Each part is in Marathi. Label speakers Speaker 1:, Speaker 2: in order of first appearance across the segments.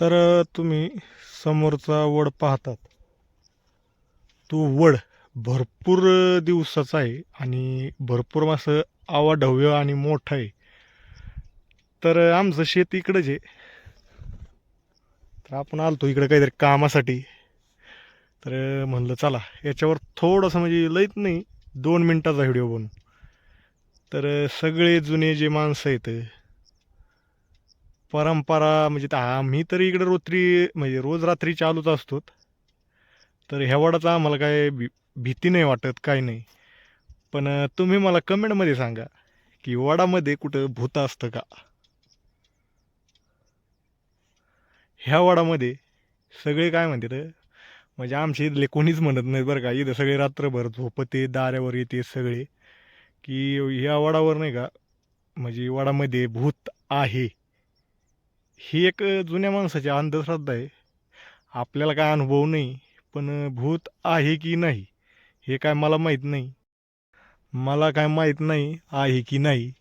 Speaker 1: तर तुम्ही समोरचा वड पाहतात. तो वड भरपूर दिवसाचा आहे आणि भरपूर असं आवाढव्य आणि मोठं आहे. तर आमचं शेत इकडंच आहे. तर आपण आलतो इकडं काहीतरी कामासाठी. तर म्हणलं चला याच्यावर थोडंसं म्हणजे लईत नाही दोन मिनटाचा व्हिडिओ बनू तर सगळे जुने जे माणसं आहेत परंपरा म्हणजे तर आम्ही तरी इकडे रोत्री म्हणजे रोज रात्री चालूच असतो. तर ह्या आम्हाला काय भी भीती नाही वाटत काय नाही. पण तुम्ही मला कमेंटमध्ये सांगा की वडामध्ये कुठं भूत असतं का? ह्या वडामध्ये सगळे काय म्हणतात म्हणजे आमच्या इथले कोणीच म्हणत नाही बरं का. इथं सगळे रात्रभर झोपते दाऱ्यावर येते सगळे. की ह्या वडावर नाही का म्हणजे वडामध्ये भूत आहे. ही एक जुन्या माणसाची अंधश्रद्धा आहे. आपल्याला काय अनुभव नाही पण भूत आहे की नाही हे काय मला माहीत नाही. मला काय माहीत नाही आहे की नाही.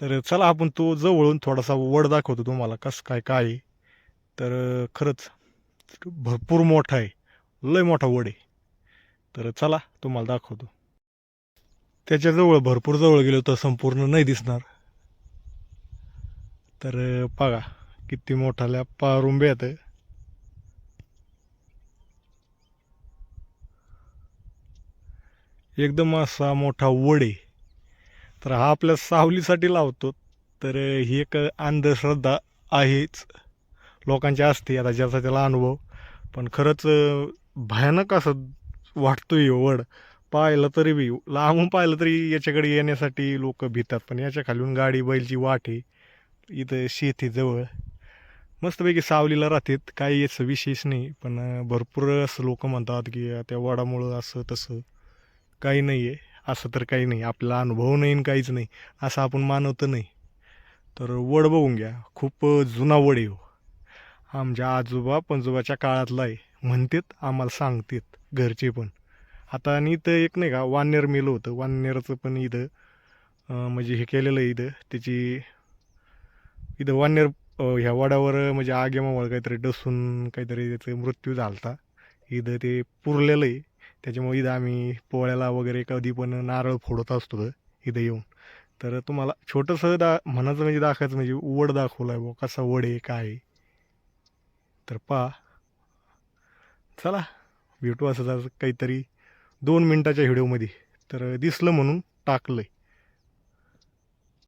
Speaker 1: तर चला आपण तो जवळून थोडासा वड दाखवतो तुम्हाला कसं काय काय आहे. तर खरंच भरपूर मोठा आहे. लय मोठा वड आहे. तर चला तुम्हाला दाखवतो. त्याच्याजवळ भरपूर जवळ गेलो तर संपूर्ण नाही दिसणार. तर बघा. किती मोठाल्या पारुंब्या आहेत एकदम असा मोठा वड आहे. तर हा आपल्या सावलीसाठी लावतो तर ही एक अंधश्रद्धा आहेच. लोकांची असते आता ज्याचा त्याला अनुभव. पण खरंच भयानक असं वाटतो हे वड. पाहिलं तरी बी लांबून पाहिलं तरी याच्याकडे येण्यासाठी लोक भितात पण याच्या खालून गाडी बैलची वाट आहे. इथं शेतीजवळ. मस्तपैकी सावलीला राहतात. काही याचं विशेष नाही पण भरपूर असं लोक म्हणतात की त्या वडामुळं असं तसं काही नाही आहे असं तर काही नाही. आपला अनुभव नाही आणि काहीच नाही. असं आपण मानवतं नाही. तर वड बघून घ्या. खूप जुना वड आहे हो. आमच्या आजोबा पंजोबाच्या काळातला आहे. म्हणतात आम्हाला सांगतात घरचे पण. आता आणि इथं एक नाही का वानेर मेलं होतं. वानेरचं पण इथं म्हणजे हे केलेलं आहे इथं. त्याची इथं वानेर ह्या वडावर म्हणजे आगेमामुळे काहीतरी डसून काहीतरी त्याचा मृत्यू झालता. इथं ते पुरलेलं आहे त्याच्यामुळे इथं आम्ही पोळ्याला वगैरे कधी पण नारळ फोडत असतो इथं. येऊन. तर तुम्हाला छोटंसं दा म्हणायचं म्हणजे दाखवायचं म्हणजे वड दाखवलं आहे कसा वड आहे काय आहे. तर पहा. चला भेटू असं काहीतरी दोन मिनटाच्या व्हिडिओमध्ये. तर दिसलं म्हणून टाकलं आहे